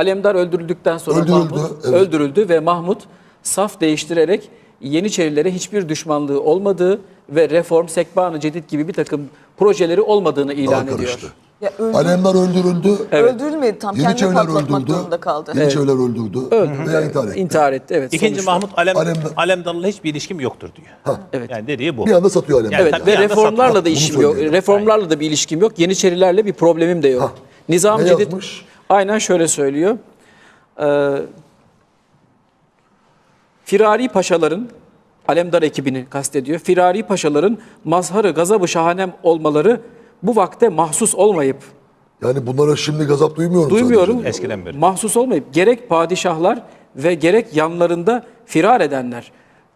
Alemdar öldürüldükten sonra Öldürüldü, Mahmut evet. öldürüldü ve Mahmut saf değiştirerek Yeniçerilere hiçbir düşmanlığı olmadığı ve reform, sekban-ı cedid gibi bir takım projeleri olmadığını ilan Daha ediyor. Ya öldü- Alemdar öldürüldü. Öldürülmedi tam. Kendini Yeniçeriler patlatmak öldürdü. durumunda kaldı. Yeniçeriler öldürdü. Veya intihar etti. İntihar etti evet. İkinci sonuçta. Mahmut Alem, Alemdar- Alemdar'la hiçbir ilişkim yoktur diyor. Evet. Yani dediği bu. Bir anda satıyor Alemdar. Yani Evet ve reformlarla satmak. da işim yok. Reformlarla da bir ilişkim yok. Yeniçerilerle bir problemim de yok. Ha. Nizam Ne Cedid yazmış? Aynen şöyle söylüyor. Ee, Firari paşaların Alemdar ekibini kastediyor. Firari paşaların mazharı gazabı şahanem olmaları bu vakte mahsus olmayıp Yani bunlara şimdi gazap duymuyorum. duymuyorum. sadece. Eskiden beri. Mahsus olmayıp gerek padişahlar ve gerek yanlarında firar edenler,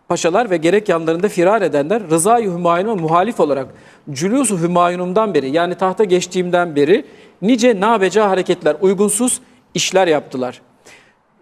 paşalar ve gerek yanlarında firar edenler Rıza-i Hümayun'a muhalif olarak Cülûs-u Hümayun'umdan beri yani tahta geçtiğimden beri nice nabeca hareketler, uygunsuz işler yaptılar.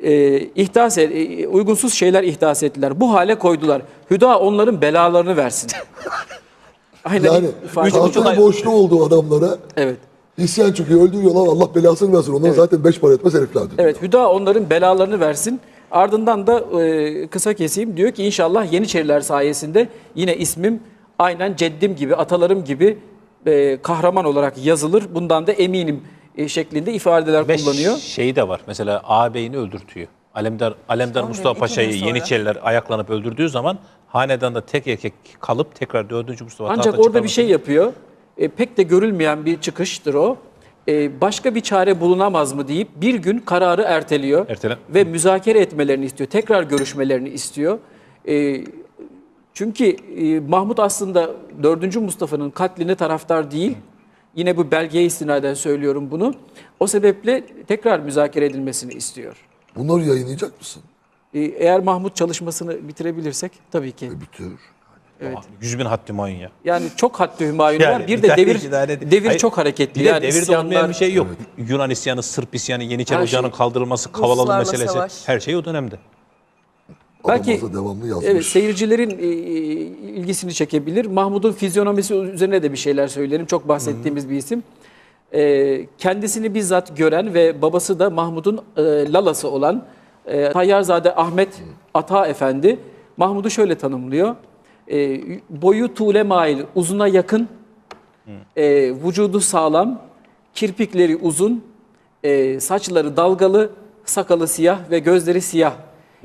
Ee, ihdas et- e, uygunsuz şeyler ihdas ettiler. Bu hale koydular. Hüda onların belalarını versin. Aynen Yani ifade- tahtın boşluğu oldu adamlara. Evet. İsyan çıkıyor, öldürüyorlar. Allah belasını versin. Onlar zaten beş para etmez heriflerdir. Evet Hüda onların belalarını versin. Ardından da e, kısa keseyim diyor ki inşallah Yeniçeriler sayesinde yine ismim aynen ceddim gibi, atalarım gibi e, kahraman olarak yazılır. Bundan da eminim e, şeklinde ifadeler Ve kullanıyor. şeyi de var. Mesela ağabeyini öldürtüyor. Alemdar, Alemdar Mustafa gün, Paşa'yı sonra. Yeniçeriler ayaklanıp öldürdüğü zaman hanedanda tek erkek kalıp tekrar 4. Mustafa Ancak tahta orada bir şey yapıyor. E, pek de görülmeyen bir çıkıştır o. E, başka bir çare bulunamaz mı deyip bir gün kararı erteliyor. Ertele- Ve müzakere etmelerini istiyor. Tekrar görüşmelerini istiyor. E, çünkü e, Mahmut aslında 4. Mustafa'nın katline taraftar değil. Yine bu belgeye istinaden söylüyorum bunu. O sebeple tekrar müzakere edilmesini istiyor. Bunları yayınlayacak mısın? E, eğer Mahmut çalışmasını bitirebilirsek tabii ki. E bitir. Evet. Ah, 100 bin haddi mayın ya. Yani çok haddi hümayun Yani var. Bir de devir devir Hayır, çok hareketli. Bir de yani devirde isyanlar- olmayan bir şey yok. Yunan isyanı, Sırp isyanı, Yeniçeri Her şey. Ocağı'nın kaldırılması, Kavalalı meselesi. savaş. Her şey o dönemde. Belki- devamlı yazmış. Evet seyircilerin e, ilgisini çekebilir. Mahmud'un fizyonomisi üzerine de bir şeyler söyleyelim. Çok bahsettiğimiz bir isim. E, kendisini bizzat gören ve babası da Mahmud'un e, lalası olan e, Tayyarzade Ahmet Ata Efendi Mahmud'u şöyle tanımlıyor. E, boyu tuğle mail, uzuna yakın, e, vücudu sağlam, kirpikleri uzun, e, saçları dalgalı, sakalı siyah ve gözleri siyah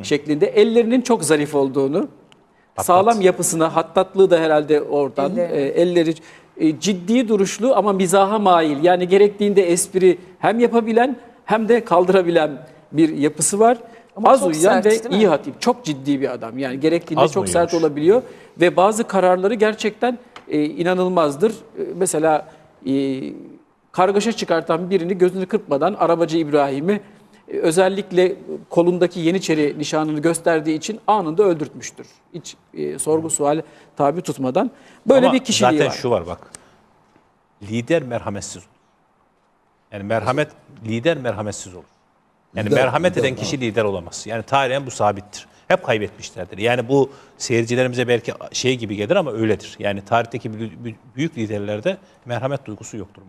şeklinde. Ellerinin çok zarif olduğunu, sağlam yapısına, hattatlığı da herhalde oradan. Elleri. e, elleri e, ciddi duruşlu ama mizaha mail. Yani gerektiğinde espri hem yapabilen hem de kaldırabilen bir yapısı var. Ama Az çok uyuyan sert, ve değil mi? iyi hatip. Çok ciddi bir adam. Yani gerektiğinde Az mı çok sert uyuyormuş? olabiliyor ve bazı kararları gerçekten e, inanılmazdır. E, mesela e, kargaşa çıkartan birini gözünü kırpmadan arabacı İbrahim'i özellikle kolundaki Yeniçeri nişanını gösterdiği için anında öldürtmüştür. Hiç e, sorgu sual tabi tutmadan. Böyle Ama bir kişiliği zaten var. şu var bak. Lider merhametsiz olur. Yani merhamet lider merhametsiz olur. Yani Lider, merhamet lider, eden kişi lider olamaz. Yani tarihen bu sabittir. Hep kaybetmişlerdir. Yani bu seyircilerimize belki şey gibi gelir ama öyledir. Yani tarihteki bü- bü- büyük liderlerde merhamet duygusu yoktur.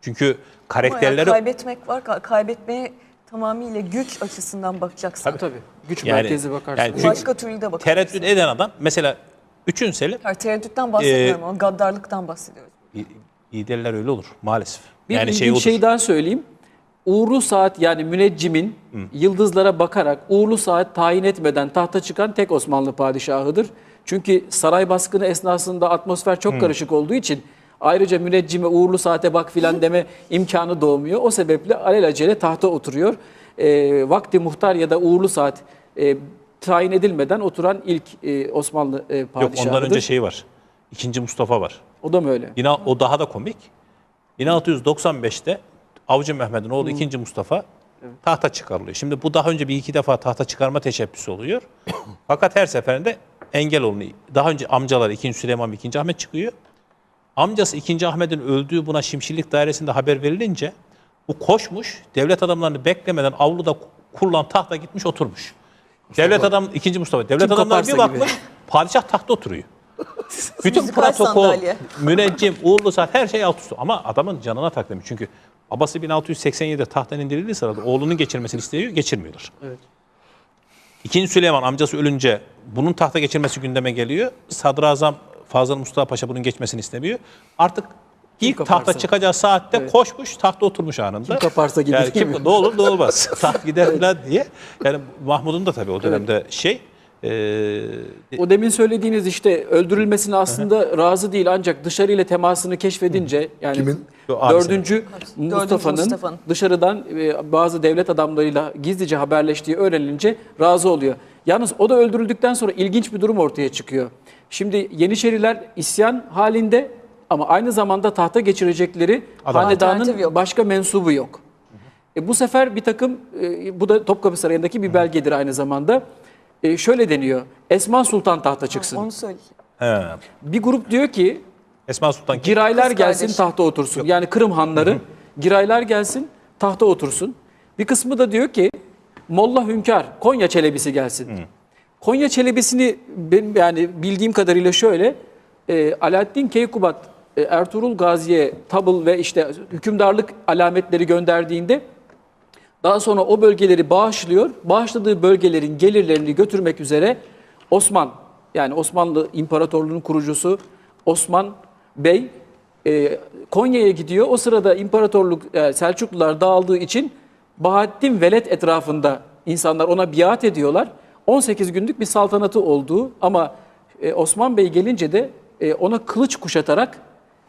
Çünkü Ama ya karakterleri kaybetmek var. ka- Kaybetmeye tamamıyla güç açısından bakacaksın. Tabii tabii. Güç Yani- merkezi bakarsın. yani çünkü Başka türlü de bakacaksın. tereddüt eden adam mesela üçün seli Hayır, tereddütten bahsetmiyorum Ee, ama gaddarlıktan bahsediyoruz. liderler öyle olur maalesef. Bir yani ilginç şey şey, daha söyleyeyim. Uğurlu saat yani müneccimin yıldızlara bakarak uğurlu saat tayin etmeden tahta çıkan tek Osmanlı padişahıdır. Çünkü saray baskını esnasında atmosfer çok karışık olduğu için ayrıca müneccime uğurlu saate bak filan deme imkanı doğmuyor. O sebeple alelacele tahta oturuyor. Ee, vakti muhtar ya da uğurlu saat e, tayin edilmeden oturan ilk e, Osmanlı e, Yok padişahıdır. ondan önce şey var. İkinci Mustafa var. O da mı öyle? Yine o daha da komik. 1695'te Avcı Mehmet'in oğlu 2. Mustafa tahta çıkarılıyor. Şimdi bu daha önce bir iki defa tahta çıkarma teşebbüsü oluyor. Fakat her seferinde engel olunuyor. Daha önce amcalar 2. Süleyman ve 2. Ahmet çıkıyor. Amcası 2. Ahmet'in öldüğü buna Şimşirlik Dairesi'nde haber verilince bu koşmuş, devlet adamlarını beklemeden avluda kurulan tahta gitmiş oturmuş. Devlet adam 2. Mustafa, devlet Kim adamları bir bakmış, padişah tahta oturuyor. Bütün protokol, müneccim, uğurlu saat her şey alt üstü. Ama adamın canına tak demiş. Çünkü Babası 1687'de tahttan indirildiği sırada oğlunun geçirmesini istiyor, geçirmiyorlar. Evet. İkinci Süleyman amcası ölünce bunun tahta geçirmesi gündeme geliyor. Sadrazam Fazıl Mustafa Paşa bunun geçmesini istemiyor. Artık ilk kaparsa. tahta çıkacağı saatte Evet. koşmuş tahta oturmuş anında. Kim kaparsa gibi Yani değil kim, ne olur ne olmaz. Taht gider falan diye. Yani Mahmud'un da tabii o dönemde şey e, O demin söylediğiniz işte öldürülmesine aslında razı değil ancak dışarıyla temasını keşfedince yani Kimin? Yo, dördüncü Mustafa'nın Mustafa'nın. dışarıdan e, bazı devlet adamlarıyla gizlice haberleştiği öğrenilince razı oluyor. Yalnız o da öldürüldükten sonra ilginç bir durum ortaya çıkıyor. Şimdi Yeniçeriler isyan halinde ama aynı zamanda tahta geçirecekleri Alternatif hanedanın yok. başka mensubu yok. E, bu sefer bir takım, e, bu da Topkapı Sarayı'ndaki bir belgedir aynı zamanda. E, şöyle deniyor, Esma Sultan tahta çıksın. Onu söyle. he, Bir grup diyor ki Esma Sultan kim? giraylar Kız gelsin kardeş. tahta otursun. Yani Kırım hanları giraylar gelsin tahta otursun. Bir kısmı da diyor ki Molla Hünkar Konya Çelebisi gelsin. Konya Çelebisi'ni benim yani bildiğim kadarıyla şöyle e, Alaaddin Keykubat e, Ertuğrul Gazi'ye tabıl ve işte hükümdarlık alametleri gönderdiğinde daha sonra o bölgeleri bağışlıyor. Bağışladığı bölgelerin gelirlerini götürmek üzere Osman yani Osmanlı İmparatorluğu'nun kurucusu Osman Bey e, Konya'ya gidiyor. O sırada imparatorluk e, Selçuklular dağıldığı için Bahattin Veled etrafında insanlar ona biat ediyorlar. 18 günlük bir saltanatı olduğu ama e, Osman Bey gelince de e, ona kılıç kuşatarak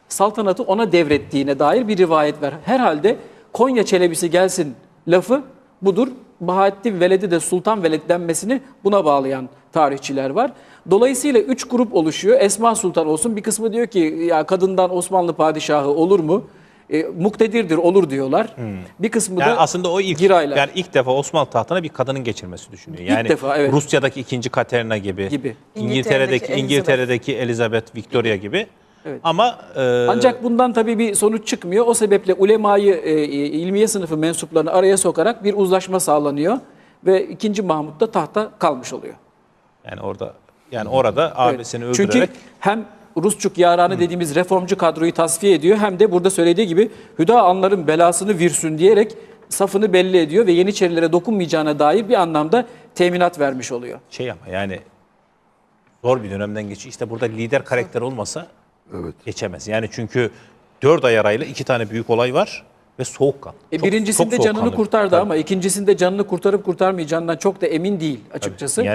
saltanatı ona devrettiğine dair bir rivayet var. Herhalde Konya Çelebisi gelsin lafı budur. Bahattin Veled'i de Sultan Veled denmesini buna bağlayan tarihçiler var. Dolayısıyla üç grup oluşuyor. Esma Sultan olsun. Bir kısmı diyor ki ya kadından Osmanlı padişahı olur mu? E, muktedirdir olur diyorlar. Bir kısmı Yani da aslında o ilk giraylar. yani ilk defa Osmanlı tahtına bir kadının geçirmesi düşünüyor. İlk Yani defa, evet. Rusya'daki ikinci Katerina gibi, Gibi. İngiltere'deki İngiltere'deki İngiltere'deki Elizabeth Victoria gibi. Evet. Ama e, Ancak bundan tabii bir sonuç çıkmıyor. O sebeple ulemayı, e, ilmiye sınıfı mensuplarını araya sokarak bir uzlaşma sağlanıyor. Ve 2. Mahmut da tahta kalmış oluyor. yani orada yani orada Evet. abisini Çünkü öldürerek hem Rusçuk yaranı dediğimiz reformcu kadroyu tasfiye ediyor hem de burada söylediği gibi Hüda anların belasını virsün diyerek safını belli ediyor ve Yeniçerilere dokunmayacağına dair bir anlamda teminat vermiş oluyor. şey ama yani zor bir dönemden geçiyor. İşte burada lider karakter olmasa Evet. geçemez. Yani çünkü dört ay arayla iki tane büyük olay var ve soğukkan. E, Çok- birincisinde çok canını soğukkanlı. kurtardı Tabii. ama ikincisinde canını kurtarıp kurtarmayacağından çok da emin değil açıkçası. Yani